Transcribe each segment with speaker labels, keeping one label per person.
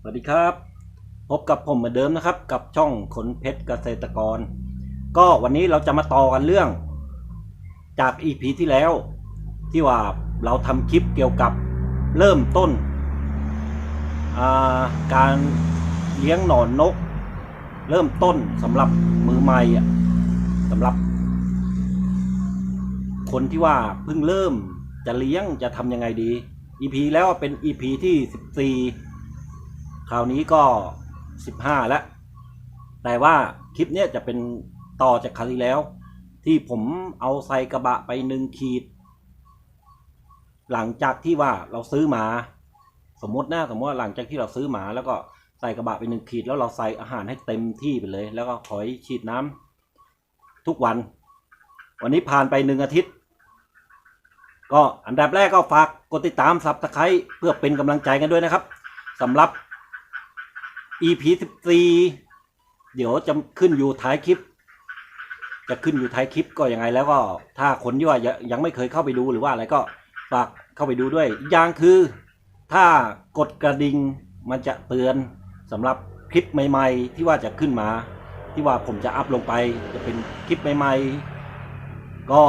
Speaker 1: สวัสดีครับ พบกับผมเหมือนเดิมนะครับ กับช่องขนเพชรเกษตรกร ก็วันนี้เราจะมาต่อกันเรื่อง จาก EP ที่แล้ว ที่ว่าเราทำคลิปเกี่ยวกับเริ่มต้นาการเลี้ยงหนอนนก เริ่มต้นสำหรับมือใหม่สำหรับ คนที่ว่าเพิ่งเริ่มจะเลี้ยงจะทำยังไงดี EP แล้วเป็น EP ที่ 14 คราวนี้ก็ 15 แล้ว แต่ว่าคลิปเนี้ยจะเป็นต่อจากคราวที่แล้ว ที่ผมเอาใส่กระบะไปหนึ่งขีด หลังจากที่ว่าเราซื้อมา สมมตินะสมมติว่าหลังจากที่เราซื้อมาแล้วก็ใส่กระบะไปหนึ่งขีด แล้วเราใส่อาหารให้เต็มที่ไปเลย แล้วก็คอยฉีดน้ำทุกวัน วันนี้ผ่านไปหนึ่งอาทิตย์ ก็อันดับแรกก็ฝากกดติดตามซับสไครต์เพื่อเป็นกำลังใจกันด้วยนะครับสำหรับ EP 14 เดี๋ยวจะขึ้นอยู่ท้ายคลิป จะขึ้นอยู่ท้ายคลิปก็ยังไงแล้วก็ถ้าคนที่ว่ายังยังไม่เคยเข้าไปดูหรือว่าอะไรก็ฝากเข้าไปดูด้วยอีกอย่างคือ ถ้ากดกระดิ่งมันจะเตือนสำหรับคลิปใหม่ ๆ ที่ว่าจะขึ้นมา ที่ว่าผมจะอัพลงไปจะเป็นคลิปใหม่ ๆ ก็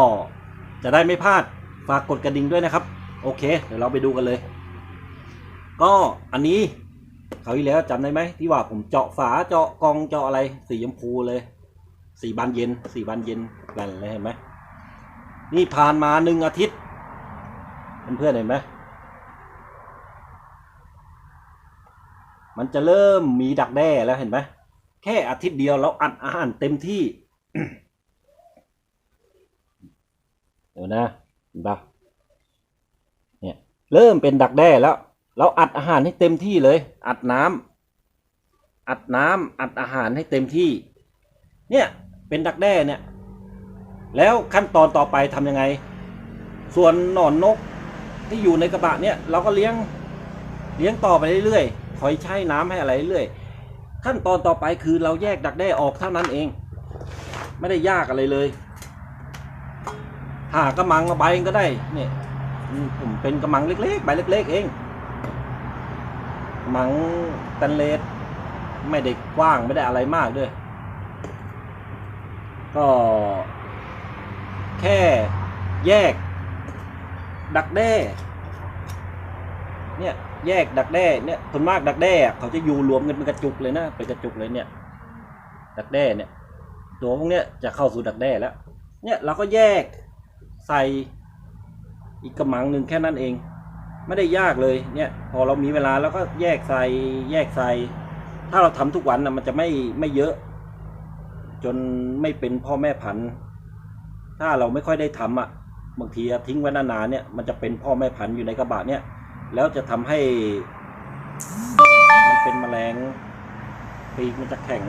Speaker 1: จะได้ไม่พลาดฝากกดกระดิ่งด้วยนะครับ โอเค เดี๋ยวเราไปดูกันเลย ก็อันนี้ เขาที่แล้วจำได้ไหมที่ว่าผมเจาะฝาเจาะกองเจาะอะไรสีชมพูเลยสีบานเย็นสีบานเย็นแปลนเลยเห็นไหมนี่ผ่านมาหนึ่งอาทิตย์เพื่อนๆเห็นไหมมันจะเริ่มมีดักแด้แล้วเห็นไหมแค่อาทิตย์เดียวเราอัดอาหารเต็มที่เดี๋ยวนะเห็นปะเนี่ยเริ่มเป็นดักแด้แล้ว เราอัดอาหารให้เต็มที่เลย อัดน้ำอัดน้ำอัดอาหารให้เต็มที่ เนี่ยเป็นดักแด้เนี่ย แล้วขั้นตอนต่อไปทำยังไง ส่วนหนอนนกที่อยู่ในกระบะเนี่ย เราก็เลี้ยงเลี้ยงต่อไปเรื่อยๆคอยใช้น้ำให้อะไรเรื่อยๆขั้นตอนต่อไปคือเราแยกดักแด้ออกเท่านั้นเอง ไม่ได้ยากอะไรเลย หากระมังใบก็ได้เนี่ยผมเป็นกระมังเล็กๆใบเล็ก ๆ เอง มังตันเลสไม่ได้กว้างไม่ได้อะไรมากด้วย ก็ แค่แยก ดักแด้ เนี่ยแยกดักแด้เนี่ยส่วนมากดักแด้เขาจะอยู่รวมกันเป็นกระจุกเลยนะเป็นกระจุกเลยเนี่ย ดักแด้เนี่ย ตัวพวกเนี้ยจะเข้าสู่ดักแด้แล้ว เนี่ยเราก็แยกใส่อีกกระมังหนึ่งแค่นั้นเอง ไม่ได้ยากเลยเนี่ยพอเรามีเวลาแล้วก็แยกใส่แยกใส่ถ้าเราทำทุกวันนะมันจะไม่ไม่เยอะ จนไม่เป็นพ่อแม่พันธุ์ ถ้าเราไม่ค่อยได้ทำอะบางทีทิ้งไว้นานๆเนี่ยมันจะเป็นพ่อแม่พันธุ์อยู่ในกระบะเนี่ยแล้วจะทำให้ มันเป็นแมลงปีกมันจะแข็ง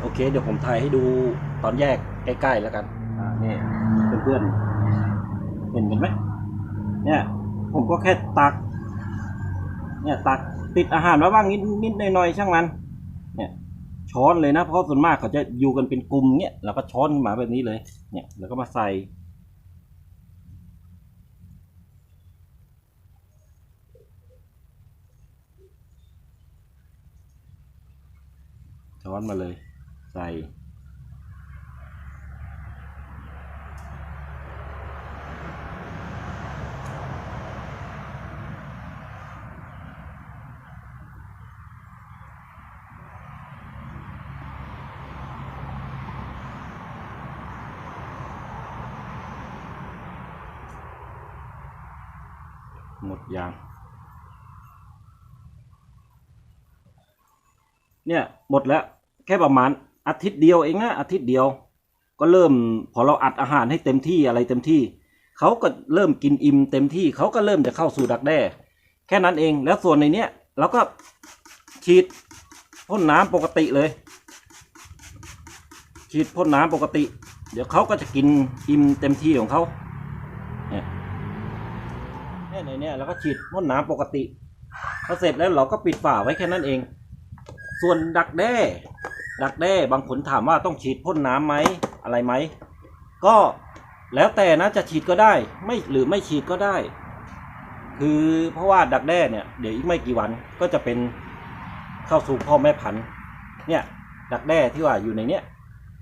Speaker 1: โอเค เดี๋ยวผมถ่ายให้ดูตอนแยกใกล้ๆแล้วกัน อ่านี่เพื่อนๆเห็นกันไหม เนี่ย ผมก็แค่ตัก เนี่ยตักติดอาหารมาบ้างนิดนิดหน่อยๆช่างมัน เนี่ย ช้อนเลยนะ เพราะส่วนมากเขาจะอยู่กันเป็นกลุ่มเนี่ยเราก็ช้อนขึ้นมาแบบนี้เลย เนี่ยแล้วก็มาใส่ช้อนมาเลย ใส่ หมดยาง เนี่ยหมดแล้วแค่ประมาณอาทิตย์เดียวเองนะอาทิตย์เดียว ก็เริ่มพอเราอัดอาหารให้เต็มที่อะไรเต็มที่เขาก็เริ่มกินอิ่มเต็มที่เขาก็เริ่มจะเข้าสู่ดักแด้แค่นั้นเองแล้วส่วนในเนี้ยเราก็ฉีดพ่นน้ำปกติเลย ฉีดพ่นน้ำปกติ เดี๋ยวเขาก็จะกินอิ่มเต็มที่ของเขา เนี่ยในเนี่ยเราก็ฉีดพ่นน้ำปกติพอเสร็จแล้วเราก็ปิดฝาไว้แค่นั้นเอง ส่วนดักแด้ ดักแด้บางคนถามว่าต้องฉีดพ่นน้ำไหมอะไรไหม ก็แล้วแต่นะจะฉีดก็ได้ ไม่หรือไม่ฉีดก็ได้ คือเพราะว่าดักแด้เนี่ยเดี๋ยวอีกไม่กี่วันก็จะเป็นเข้าสู่พ่อแม่พันธุ์เนี่ย ดักแด้ที่ว่าอยู่ในเนี้ย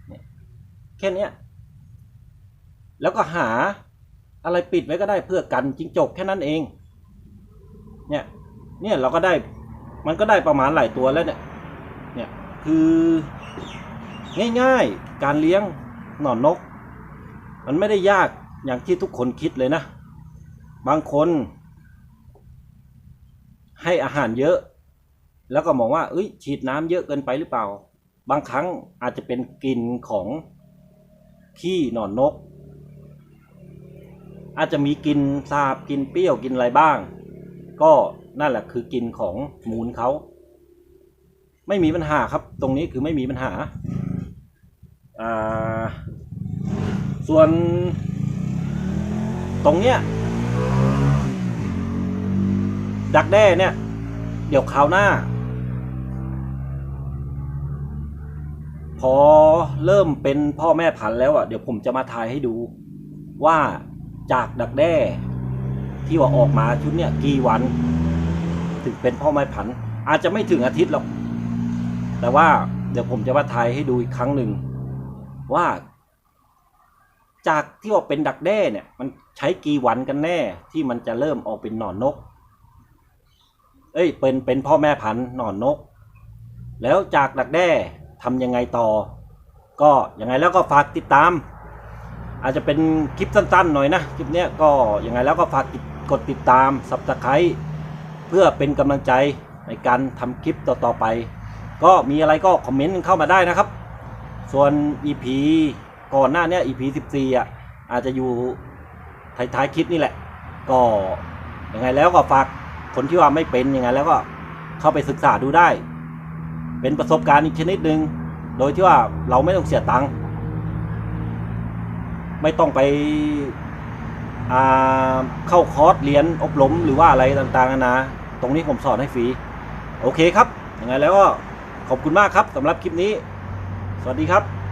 Speaker 1: เนี่ยแค่เนี้ยแล้วก็หา อะไรปิดไว้ก็ได้เพื่อกันจิงจกแค่นั้นเอง เนี่ย เนี่ยเราก็ได้ มันก็ได้ประมาณหลายตัวแล้วเนี่ย เนี่ยคือง่ายๆ การเลี้ยงหนอนนก มันไม่ได้ยากอย่างที่ทุกคนคิดเลยนะ บางคน ให้อาหารเยอะ แล้วก็มองว่าเอ้ยฉีดน้ำเยอะเกินไปหรือเปล่า บางครั้งอาจจะเป็นกลิ่นของขี้หนอนนก อาจจะมีกินสาบกินเปรี้ยวกินอะไรบ้าง ก็นั่นแหละคือกินของมูลเขาไม่มีปัญหาครับ ตรงนี้คือไม่มีปัญหาอ่าส่วนตรงเนี้ยดักแด้เนี่ย เดี๋ยวคราวหน้า พอเริ่มเป็นพ่อแม่พันธุ์แล้วอะเดี๋ยวผมจะมาทายให้ดูว่า จากดักแด้ ที่ว่าออกมาชุดเนี้ยกี่วัน ถึงเป็นพ่อแม่พันธุ์อาจจะไม่ถึงอาทิตย์หรอกแต่ว่าเดี๋ยวผมจะมาทายให้ดูอีกครั้งหนึ่งว่า จากที่ว่าเป็นดักแด้เนี่ย มันใช้กี่วันกันแน่ ที่มันจะเริ่มออกเป็นหนอนนก เอ้ย เป็นเป็นพ่อแม่พันธุ์หนอนนก แล้วจากดักแด้ทำยังไงต่อ ก็ยังไงแล้วก็ฝากติดตาม อาจจะเป็นคลิปสั้นๆหน่อยนะ คลิปนี้ก็ยังไงแล้วก็ฝากกดติดตาม subscribe เพื่อเป็นกำลังใจในการทำคลิปต่อๆไป ก็มีอะไรก็คอมเมนต์เข้ามาได้นะครับ ส่วน EP ก่อนหน้านี้ EP 14อะอาจจะอยู่ท้ายๆคลิปนี่แหละ ก็ยังไงแล้วก็ฝากคนที่ว่าไม่เป็นยังไงแล้วก็เข้าไปศึกษาดูได้ เป็นประสบการณ์อีกชนิดหนึ่งโดยที่ว่าเราไม่ต้องเสียตังค์ ไม่ต้องไปเข้าคอร์สเรียนอบรมหรือว่าอะไรต่างๆนานาตรงนี้ผมสอนให้ฟรี โอเคครับยังไงแล้วก็ขอบคุณมากครับสำหรับคลิปนี้ สวัสดีครับ